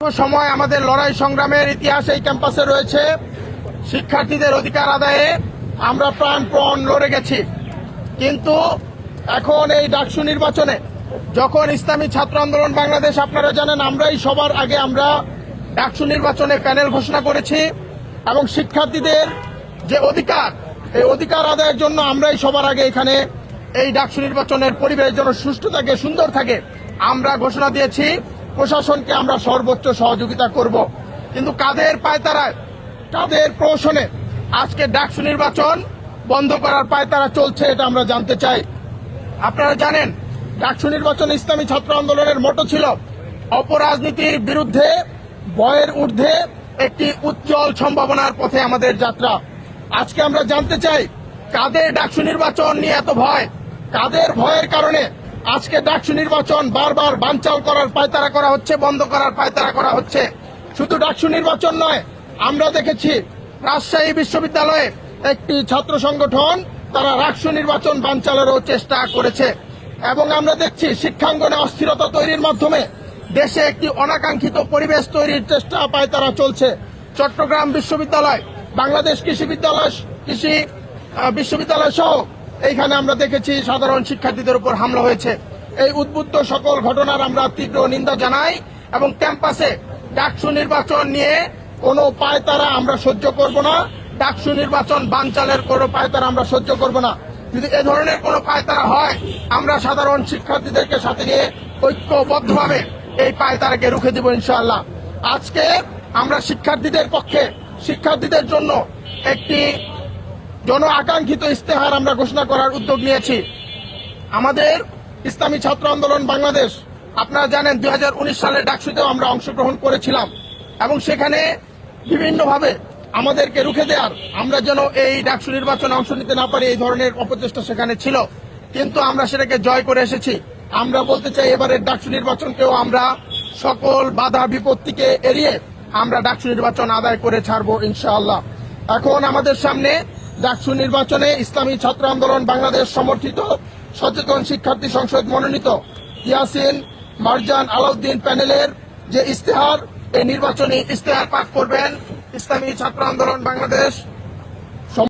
সময় আমাদের লড়াই সংগ্রামের ইতিহাস এই ক্যাম্পাসে রয়েছে। শিক্ষার্থীদের অধিকার আদায়ে আমরা প্রাণপণ লড়ে গেছি। কিন্তু এখন এই ডাকসু নির্বাচনে যখন ইসলামী ছাত্র আন্দোলন বাংলাদেশ আপনারা জানেন, আমরাই সবার আগে আমরা ডাকসু নির্বাচনে প্যানেল ঘোষণা করেছি এবং শিক্ষার্থীদের যে অধিকার, এই অধিকার আদায়ের জন্য আমরাই সবার আগে এখানে এই ডাকসু নির্বাচনের পরিবেশ যেন সুষ্ঠু থাকে, সুন্দর থাকে, আমরা ঘোষণা দিয়েছি। প্রশাসনকে আমরা সর্বোচ্চ সহযোগিতা করব। কিন্তু কাদের পায়তারায়, কাদের প্রশনে আজকে ডাকসু নির্বাচন বন্ধ করার পায়তারা চলছে এটা আমরা জানতে চাই। আপনারা জানেন, ডাকসু নির্বাচন ইসলামী ছাত্র আন্দোলনের মোটো ছিল। অপরাজনীতির বিরুদ্ধে, ভয়ের ঊর্ধ্বে একটি উজ্জ্বল সম্ভাবনার পথে আমাদের যাত্রা। আজকে আমরা জানতে চাই, কাদের ডাকসু নির্বাচন নিয়ে এত ভয়? কাদের ভয়ের কারণে আজকে ডাকসু নির্বাচন বারবার বানচাল করার পায়তারা করা হচ্ছে, বন্ধ করার পায়তারা করা হচ্ছে। শুধু ডাকসু নির্বাচন নয়, আমরা দেখেছি রাজশাহী বিশ্ববিদ্যালয়ে একটি ছাত্র সংগঠন, তারা রাকসু নির্বাচন বানচালেরও চেষ্টা করেছে। এবং আমরা দেখছি শিক্ষাঙ্গনে অস্থিরতা তৈরির মাধ্যমে দেশে একটি অনাকাঙ্ক্ষিত পরিবেশ তৈরির চেষ্টা পায় তারা চলছে। চট্টগ্রাম বিশ্ববিদ্যালয়, বাংলাদেশ কৃষি বিদ্যালয়, কৃষি বিশ্ববিদ্যালয় সহ এইখানে আমরা দেখেছি সাধারণ শিক্ষার্থীদের উপর হামলা হয়েছে। এই উদ্বুদ্ধ সকল ঘটনার আমরা তীব্র নিন্দা জানাই এবং ক্যাম্পাসে ডাকসু নির্বাচন নিয়ে কোনো পায়তারা আমরা সহ্য করব না। ডাকসু নির্বাচন বানচালের কোনো পায়তারা আমরা সহ্য করব না। যদি এ ধরনের কোনো পায়তারা হয়, আমরা সাধারণ শিক্ষার্থীদেরকে সাথে নিয়ে ঐক্যবদ্ধভাবে এই পায়তারাকে রুখে দেব ইনশাআল্লাহ। আজকে আমরা শিক্ষার্থীদের পক্ষে শিক্ষার্থীদের জন্য একটি জন আকাঙ্ক্ষিত ইস্তেহার আমরা ঘোষণা করার উদ্যোগ নিয়েছি। আমাদের ইসলামী ছাত্র আন্দোলন বাংলাদেশ, আপনারা জানেন দুই সালের ডাকসুতেও আমরা অংশগ্রহণ করেছিলাম এবং সেখানে বিভিন্নভাবে আমাদেরকে রুখে দেওয়ার, আমরা যেন এই ডাকসু নির্বাচনে অংশ নিতে না পারি, এই ধরনের অপচেষ্টা সেখানে ছিল। কিন্তু আমরা সেটাকে জয় করে এসেছি। আমরা বলতে চাই এবারের ডাকসু নির্বাচনকেও আমরা সকল বাধা বিপত্তিকে এড়িয়ে আমরা ডাকসু নির্বাচন আদায় করে ছাড়বো ইনশাআল্লাহ। এখন আমাদের সামনে ডাকসু নির্বাচনে ইসলামী ছাত্র আন্দোলন বাংলাদেশ সমর্থিত সচেতন শিক্ষার্থী সংসদ মনোনীত ইয়াসিন মারজান আলাউদ্দিন প্যানেলের যে ইস্তেহার এই নির্বাচনী ইস্তেহার পাঠ করবেন ইসলামী ছাত্র আন্দোলন বাংলাদেশ।